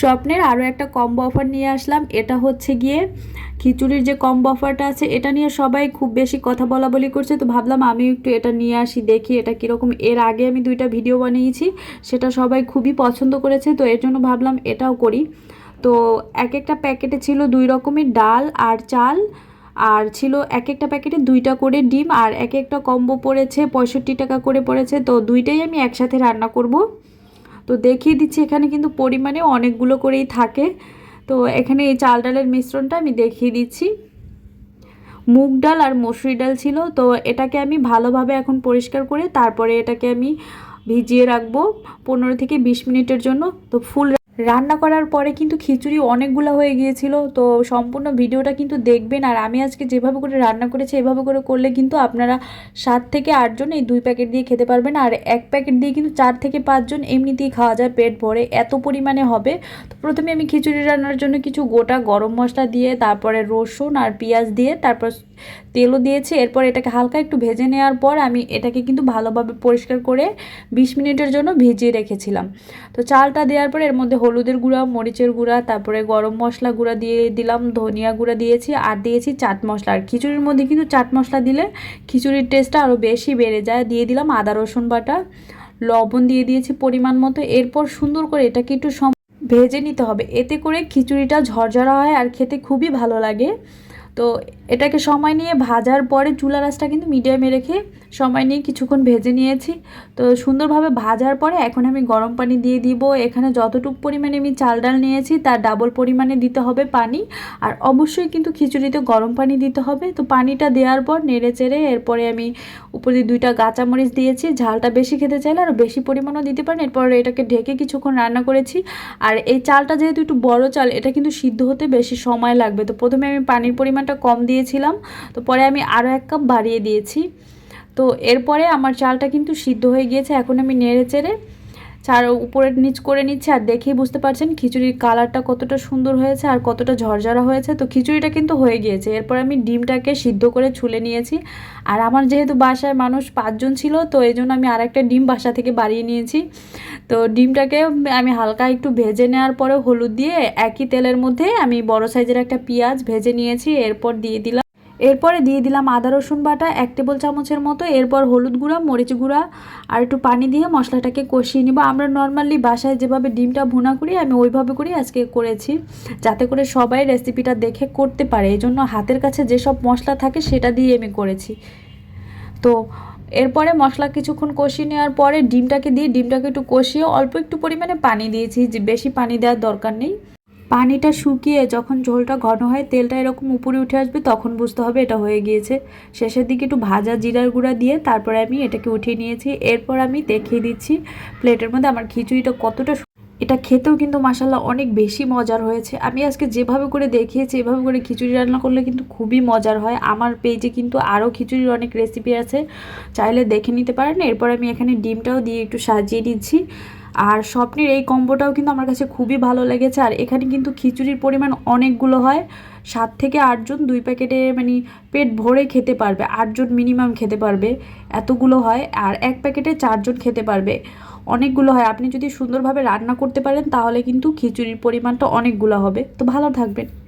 স্বপ্নের আরও একটা কম্বো অফার নিয়ে আসলাম। এটা হচ্ছে গিয়ে খিচুড়ির যে কম্বো অফারটা আছে, এটা নিয়ে সবাই খুব বেশি কথা বলা বলি করছে। তো ভাবলাম আমি একটু এটা নিয়ে আসি, দেখি এটা কীরকম। এর আগে আমি দুইটা ভিডিও বানিয়েছি, সেটা সবাই খুবই পছন্দ করেছে, তো এর জন্য ভাবলাম এটাও করি। তো এক একটা প্যাকেটে ছিল দুই রকমের ডাল আর চাল, আর ছিল এক একটা প্যাকেটে দুইটা করে ডিম, আর এক একটা কম্বো পড়েছে, পঁয়ষট্টি টাকা করে পড়েছে। তো দুইটাই আমি একসাথে রান্না করব। তো দেখিয়ে দিচ্ছি, এখানে কিন্তু পরিমাণে অনেকগুলো করেই থাকে। তো এখানে এই চাল ডালের মিশ্রণটা আমি দেখিয়ে দিচ্ছি। মুগ ডাল আর মসুরি ডাল ছিল, তো এটাকে আমি ভালোভাবে এখন পরিষ্কার করে তারপরে এটাকে আমি ভিজিয়ে রাখব পনেরো থেকে বিশ মিনিটের জন্য। তো ফুল রান্না করার পরে কিন্তু খিচুড়ি অনেকগুলো হয়ে গিয়েছিল, তো সম্পূর্ণ ভিডিওটা কিন্তু দেখবেন। আর আমি আজকে যেভাবে করে রান্না করেছি, এভাবে করে করলে কিন্তু আপনারা সাত থেকে আটজন এই দুই প্যাকেট দিয়ে খেতে পারবেন। আর এক প্যাকেট দিয়ে কিন্তু চার থেকে পাঁচজন এমনিতেই খাওয়া যায়, পেট ভরে এত পরিমাণে হবে। তো প্রথমে আমি খিচুড়ি রান্নার জন্য কিছু গোটা গরম মশলা দিয়ে, তারপরে রসুন আর পেঁয়াজ দিয়ে, তারপর তেলও দিয়েছি। এরপর এটাকে হালকা একটু ভেজে নেওয়ার পর আমি এটাকে কিন্তু ভালোভাবে পরিষ্কার করে বিশ মিনিটের জন্য ভিজিয়ে রেখেছিলাম। তো চালটা দেওয়ার পর এর মধ্যে হলুদের গুঁড়া, মরিচের গুঁড়া, তারপরে গরম মশলা গুঁড়া দিয়ে দিলাম, ধনিয়া গুঁড়া দিয়েছি, আর দিয়েছি চাট মশলা। আর খিচুড়ির মধ্যে কিন্তু চাট মশলা দিলে খিচুড়ির টেস্টটা আরও বেশি বেড়ে যায়। দিয়ে দিলাম আদা, রসুন বাটা, লবণ দিয়ে দিয়েছি পরিমাণ মতো। এরপর সুন্দর করে এটাকে একটু ভেজে নিতে হবে। এতে করে খিচুড়িটা ঝরঝরা হয় আর খেতে খুবই ভালো লাগে। তো এটাকে সময় নিয়ে ভাজার পরে চুলা রাসটা কিন্তু মিডিয়ামে রেখে সময় নিয়ে কিছুক্ষণ ভেজে নিয়েছি। তো সুন্দরভাবে ভাজার পরে এখন আমি গরম পানি দিয়ে দিব। এখানে যতটুকু পরিমাণে আমি চাল ডাল নিয়েছি, তার ডাবল পরিমাণে দিতে হবে পানি। আর অবশ্যই কিন্তু খিচুড়িতে গরম পানি দিতে হবে। তো পানিটা দেওয়ার পর নেড়ে চেড়ে এরপরে আমি উপরে দুইটা কাঁচামরিচ দিয়েছি। ঝালটা বেশি খেতে চাইলে আরও বেশি পরিমাণও দিতে পারেন। এরপর এটাকে ঢেকে কিছুক্ষণ রান্না করেছি। আর এই চালটা যেহেতু একটু বড় চাল, এটা কিন্তু সিদ্ধ হতে বেশি সময় লাগবে। তো প্রথমে আমি পানির পরিমাণটা কম দিয়েছিলাম। তো পরে আমি আরও এক কাপ বাড়িয়ে দিয়েছি। তো এরপরে আমার চালটা কিন্তু সিদ্ধ হয়ে গিয়েছে। এখন আমি নেড়ে চেড়ে চার উপরে নিচ করে নিচ্ছে। আর দেখেই বুঝতে পারছেন খিচুড়ির কালারটা কতটা সুন্দর হয়েছে আর কতটা ঝরঝরা হয়েছে। তো খিচুড়িটা কিন্তু হয়ে গিয়েছে। এরপর আমি ডিমটাকে সিদ্ধ করে ছুলে নিয়েছি। আর আমার যেহেতু বাসায় মানুষ পাঁচজন ছিল, তো এই জন্য আমি আরেকটা ডিম বাসা থেকে বাড়িয়ে নিয়েছি। তো ডিমটাকে আমি হালকা একটু ভেজে নেওয়ার পরে হলুদ দিয়ে একই তেলের মধ্যে আমি বড় সাইজের একটা পেঁয়াজ ভেজে নিয়েছি, এরপর দিয়ে দিলাম। এরপরে দিয়ে দিলাম আদা, রসুন বাটা এক টেবিল চামচের মতো। এরপর হলুদ গুঁড়া, মরিচ গুঁড়া আর একটু পানি দিয়ে মশলাটাকে কষিয়ে নিব। আমরা নর্মালি বাসায় যেভাবে ডিমটা ভুনা করি, আমি ওইভাবে করি আজকে করেছি, যাতে করে সবাই রেসিপিটা দেখে করতে পারে। এই জন্য হাতের কাছে যেসব মশলা থাকে, সেটা দিয়ে আমি করেছি। তো এরপরে মশলা কিছুক্ষণ কষিয়ে নেওয়ার পরে ডিমটাকে দিয়ে ডিমটাকে একটু কষিয়ে অল্প একটু পরিমাণে পানি দিয়েছি, যে বেশি পানি দেওয়ার দরকার নেই। পানিটা শুকিয়ে যখন ঝোলটা ঘন হয়, তেলটা এরকম উপরে উঠে আসবে, তখন বুঝতে হবে এটা হয়ে গিয়েছে। শেষের দিকে একটু ভাজা জিরার গুঁড়া দিয়ে তারপরে আমি এটাকে উঠিয়ে নিয়েছি। এরপর আমি দেখিয়ে দিচ্ছি প্লেটের মধ্যে আমার খিচুড়িটা কতটা এটা খেতেও কিন্তু মাসাল্লাহ অনেক বেশি মজার হয়েছে। আমি আজকে যেভাবে করে দেখিয়েছি, এভাবে করে খিচুড়ি রান্না করলে কিন্তু খুবই মজার হয়। আমার পেজে কিন্তু আরও খিচুড়ির অনেক রেসিপি আছে, চাইলে দেখে নিতে পারেন। এরপর আমি এখানে ডিমটাও দিয়ে একটু সাজিয়ে নিচ্ছি। আর স্বপ্নের এই কম্বোটাও কিন্তু আমার কাছে খুবই ভালো লেগেছে। আর এখানে কিন্তু খিচুড়ির পরিমাণ অনেকগুলো হয়। সাত থেকে আটজন দুই প্যাকেটে মানে পেট ভরে খেতে পারবে আটজন মিনিমাম খেতে পারবে। এতগুলো হয়। আর এক প্যাকেটে চারজন খেতে পারবে। অনেকগুলো হয়। আপনি যদি সুন্দরভাবে রান্না করতে পারেন, তাহলে কিন্তু খিচুড়ির পরিমাণটা অনেকগুলো হবে। তো ভালো থাকবেন।